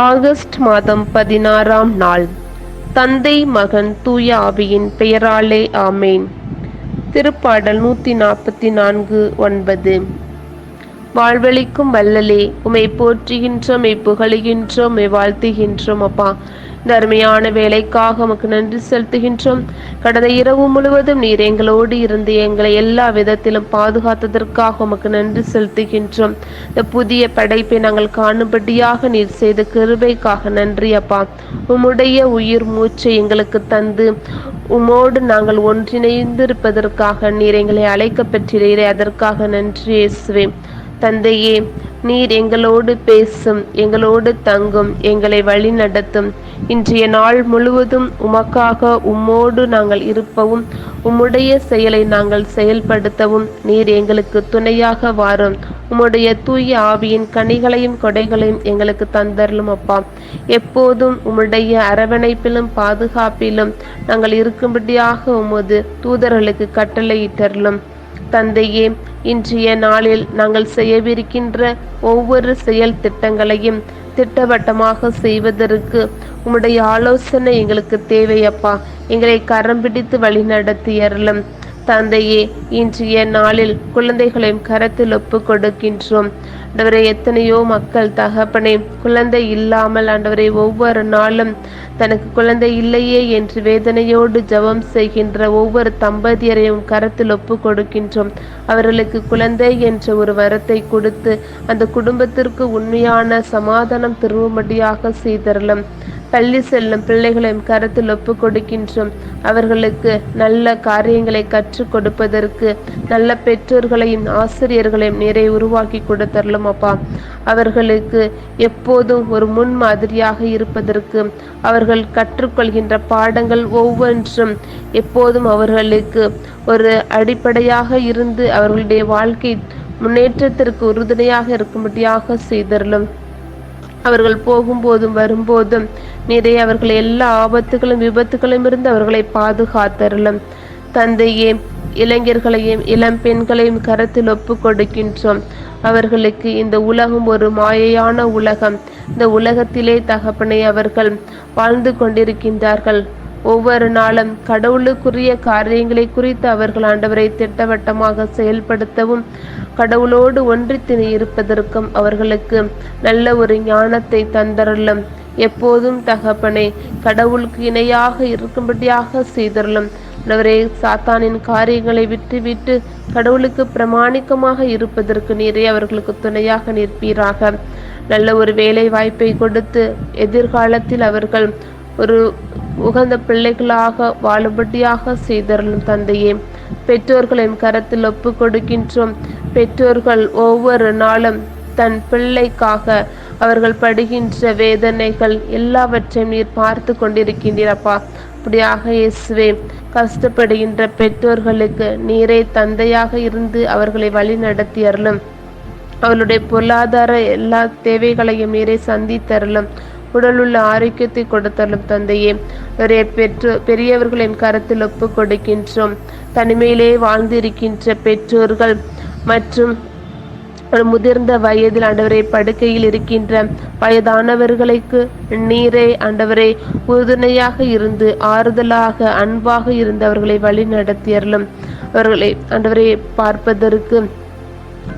August மாதம் பதினாறாம் நாள். தந்தை மகன் தூய ஆவியின் பெயராலே ஆமேன். திருப்பாடல் நூற்றி நாற்பத்தி நான்கு ஒன்பது. வாழ்வழிக்கும் வல்லலே உமை போற்றுகின்றோம் புகழுகின்றோம் வாழ்த்துகின்றோம் அப்பா. இந்த அருமையான வேலைக்காக உமக்கு நன்றி செலுத்துகின்றோம். கடந்த இரவு முழுவதும் நீர் எங்களோடு இருந்து எங்களை எல்லா விதத்திலும் பாதுகாத்ததற்காக உமக்கு நன்றி செலுத்துகின்றோம். இந்த புதிய படைப்பை நாங்கள் காணும்படியாக நீர் செய்த கிருபைக்காக நன்றி அப்பா. உம்முடைய உயிர் மூச்சை எங்களுக்கு தந்து உமோடு நாங்கள் ஒன்றிணைந்திருப்பதற்காக நீர் எங்களை அழைக்க பெற்றீரே அதற்காக நன்றி இயேசுவே. தந்தையே நீர் எங்களோடு பேசும் எங்களோடு தங்கும் எங்களை வழி நடத்தும். இன்றைய நாள் முழுவதும் உமக்காக உம்மோடு நாங்கள் இருப்பவும் உம்முடைய செயலை நாங்கள் செயல்படுத்தவும் நீர் எங்களுக்கு துணையாக வாரும். உம்முடைய தூய ஆவியின் கனிகளையும் கொடைகளையும் எங்களுக்கு தந்தரலும் அப்பா. எப்போதும் உம்முடைய அரவணைப்பிலும் பாதுகாப்பிலும் நாங்கள் இருக்கும்படியாக உமது தூதர்களுக்கு கட்டளையிட்டரலும் தந்தையே இன்றைய நாளில் நாங்கள் செய்யவிருக்கின்ற ஒவ்வொரு செயல் திட்டங்களையும் திட்டவட்டமாக செய்வதற்கு உம்முடைய ஆலோசனை எங்களுக்கு தேவையப்பா. எங்களை கரம் பிடித்து வழி நடத்தியறலும் தந்தையே இன்றைய நாளில் குழந்தைகளையும் கரத்தில் ஒப்பு கொடுக்கின்றோம். ஆண்டவரை எத்தனையோ மக்கள் தகப்பனே குழந்தை இல்லாமல் ஆண்டவரை ஒவ்வொரு நாளும் தனக்கு குழந்தை இல்லையே என்று வேதனையோடு ஜெபம் செய்கின்ற ஒவ்வொரு தம்பதியரையும் கரத்தில் ஒப்பு கொடுக்கின்றோம். அவர்களுக்கு குழந்தை என்ற ஒரு வரத்தை கொடுத்து அந்த குடும்பத்திற்கு உண்மையான சமாதானம் திரும்பும்படியாக செய்தரலும். பள்ளி செல்லும் பிள்ளைகளையும் கருத்தில் ஒப்பு கொடுக்கின்றோம். அவர்களுக்கு நல்ல காரியங்களை கற்றுக் கொடுப்பதற்கு நல்ல பெற்றோர்களையும் ஆசிரியர்களையும் நிறைய உருவாக்கி கொடுத்தரலும் அப்பா. அவர்களுக்கு எப்போதும் ஒரு முன் மாதிரியாக இருப்பதற்கு அவர்கள் கற்றுக்கொள்கின்ற பாடங்கள் ஒவ்வொன்றும் எப்போதும் அவர்களுக்கு ஒரு அடிப்படையாக இருந்து அவர்களுடைய வாழ்க்கை முன்னேற்றத்திற்கு உறுதுணையாக இருக்கும்படியாக செய்தரலும். அவர்கள் போகும்போதும் வரும்போதும் நிறைய அவர்கள் எல்லா ஆபத்துகளும் விபத்துகளும் இருந்து அவர்களை பாதுகாத்தரலும் தந்தையே இளைஞர்களையும் இளம் பெண்களையும் கரத்தில் ஒப்பு கொடுக்கின்றோம். அவர்களுக்கு இந்த உலகம் ஒரு மாயையான உலகம். இந்த உலகத்திலே தகப்பனை அவர்கள் வாழ்ந்து கொண்டிருக்கின்றார்கள். ஒவ்வொரு நாளும் கடவுளுக்குரிய காரியங்களை குறித்து அவர்கள் ஆண்டவரை திட்டவட்டமாக செயல்படுத்தவும் கடவுளோடு ஒன்றித்தினை இருப்பதற்கும் அவர்களுக்கு நல்ல ஒரு ஞானத்தை தந்தரலும் எப்போதும் தகப்பனை கடவுளுக்கு இணையாக இருக்கும்படியாக செய்தரலும் அவரே சாத்தானின் காரியங்களை விட்டுவிட்டு கடவுளுக்கு பிரமாணிக்கமாக இருப்பதற்கு நீரே அவர்களுக்கு துணையாக நிற்பீராக. நல்ல ஒரு வேலை வாய்ப்பை கொடுத்து எதிர்காலத்தில் அவர்கள் ஒரு உகந்த பிள்ளைகளாக வாழும்படியாக செய்தருளும் தந்தையே பெற்றோர்களின் கரத்தில் ஒப்பு கொடுக்கின்றோம். பெற்றோர்கள் ஒவ்வொரு நாளும் தன் பிள்ளைக்காக அவர்கள் படுகின்ற வேதனைகள் எல்லாவற்றையும் நீர் பார்த்து கொண்டிருக்கின்றீரப்பா அப்படியாக இயேசுவே கஷ்டப்படுகின்ற பெற்றோர்களுக்கு நீரே தந்தையாக இருந்து அவர்களை வழி நடத்தியறலும் அவளுடைய பொருளாதார எல்லா தேவைகளையும் நீரே சந்தித்தரலும் உடலுள்ள ஆரோக்கியத்தை கொடுத்தரலும் தந்தையே. ஒரே பெற்றோ பெரியவர்களின் கருத்தில் ஒப்பு கொடுக்கின்றோம். தனிமையிலே வாழ்ந்திருக்கின்ற பெற்றோர்கள் மற்றும் ஒரு முதிர்ந்த வயதில் ஆண்டவரை படுக்கையில் இருக்கின்ற வயதானவர்களுக்கு நீரே ஆண்டவரை உறுதுணையாக இருந்து ஆறுதலாக அன்பாக இருந்து அவர்களை வழி நடத்தியறலும் அவர்களை ஆண்டவரை பார்ப்பதற்கு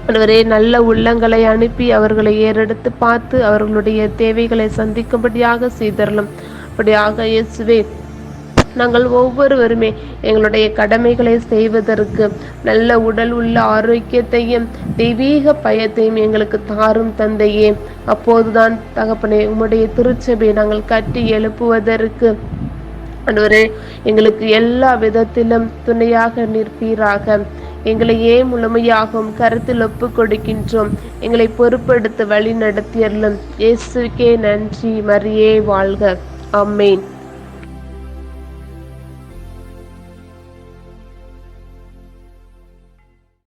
ஆண்டவரே நல்ல உள்ளங்களை அனுப்பி அவர்களை ஏறெடுத்து பார்த்து அவர்களுடைய தேவைகளை சந்திக்கும்படியாக செய்தரலும். அப்படியாக இயேசுவே நாங்கள் ஒவ்வொருவருமே எங்களுடைய கடமைகளை செய்வதற்கு நல்ல உடல் உள்ள ஆரோக்கியத்தையும் தெய்வீக பயத்தையும் எங்களுக்கு தாரும் தந்தையே. அப்போதுதான் தகப்பனே உம்முடைய திருச்சபையை நாங்கள் கட்டி எழுப்புவதற்கு ஆண்டவரே எங்களுக்கு எல்லா விதத்திலும் துணையாக நிற்பீராக. எங்களை ஏன் முழுமையாகவும் கருத்தில் ஒப்பு கொடுக்கின்றோம்? எங்களை பொறுப்படுத்த வழி நடத்தியறலும் இயேசுக்கே நன்றி மரியே வாழ்க. அம்மேன்